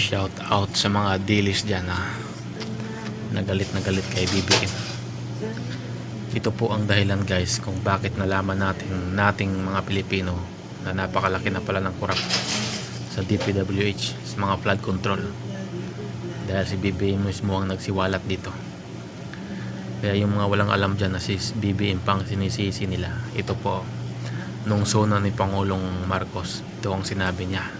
Shout out sa mga dealers dyan na nagalit na galit kay BBM. Ito po ang dahilan guys kung bakit nalaman natin nating mga Pilipino na napakalaki na pala ng kurap sa DPWH sa mga flood control. Dahil si BBM mismo ang nagsiwalat dito. Kaya yung mga walang alam dyan na si BBM pang sinisisi nila. Ito po, nung zona ni Pangulong Marcos, ito ang sinabi niya.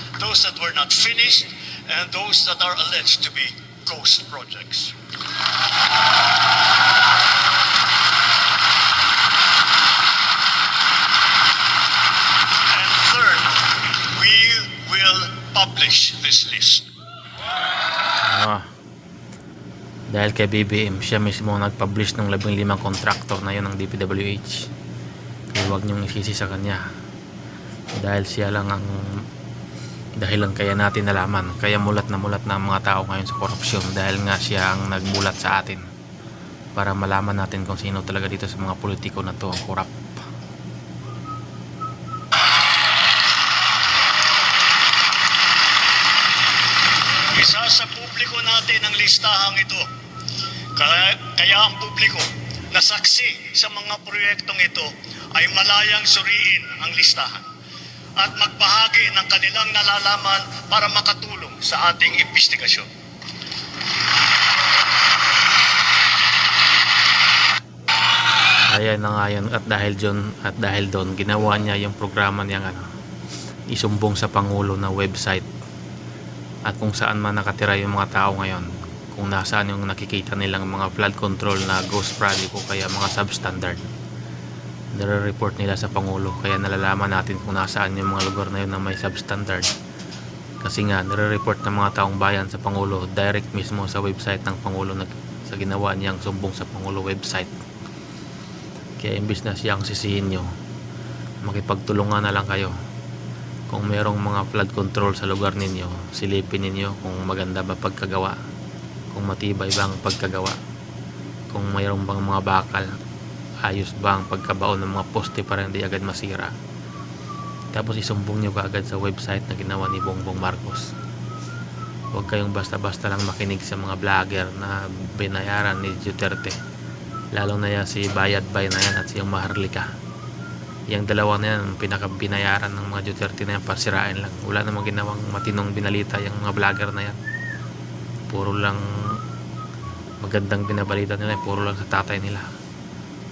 those that were not finished, and those that are alleged to be ghost projects. And third, we will publish this list. Ah. Dahil kay BBM, siya mismo nag-publish ng 15 contractor na yun ng DPWH. Kaya huwag niyong isisi sa kanya. Dahil siya lang ang dahilan kaya natin nalaman. Kaya mulat na mulat na ang mga tao ngayon sa korupsyon. Dahil nga siya ang nagbulat sa atin. Para malaman natin kung sino talaga dito sa mga politiko na to ang korap. Isa sa publiko natin ang listahang ito. Kaya, kaya ang publiko na saksi sa mga proyektong ito ay malayang suriin ang listahan at magbahagi ng kanilang nalalaman para makatulong sa ating investigasyon. Ayan na nga yun. At dahil dyan, at dahil doon, ginawa niya yung programa niyang ano, isumbong sa Pangulo na website. At kung saan man nakatira yung mga tao ngayon. Kung nasaan yung nakikita nilang mga flood control na ghost project o kaya mga substandard. Nare-report nila sa Pangulo. Kaya nalalaman natin kung nasaan yung mga lugar na yun na may substandard. Kasi nga, nare-report ng mga taong bayan sa Pangulo direct mismo sa website ng Pangulo na, sa ginawa niyang sumbong sa Pangulo website. Kaya imbis na siyang sisihin nyo, makipagtulungan na lang kayo. Kung merong mga flood control sa lugar ninyo, silipin ninyo kung maganda ba pagkagawa, kung matibay ba ang pagkagawa, kung mayroong bang mga bakal, ayos ba ang pagkabaon ng mga poste para hindi agad masira. Tapos isumbong nyo kaagad sa website na ginawa ni Bongbong Marcos. Huwag kayong basta-basta lang makinig sa mga vlogger na binayaran ni Duterte. Lalo na yan si Bayad Bay na yan at si Maharlika yung dalawa na yan ang pinakabinayaran ng mga Duterte na yan pasirain lang. Wala namang ginawang matinong binalita yung mga vlogger na yan. Puro lang magandang binabalita nila puro lang sa tatay nila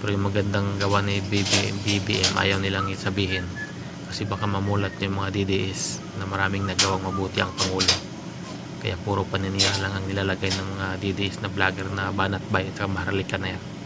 pero yung magandang gawa ni BBM, BBM ayaw nilang isabihin kasi baka mamulat yung mga DDS na maraming nagawang mabuti ang Pangulo. Kaya puro paninira lang ang nilalagay ng mga DDS na vlogger na banat bay at Maharlika na yan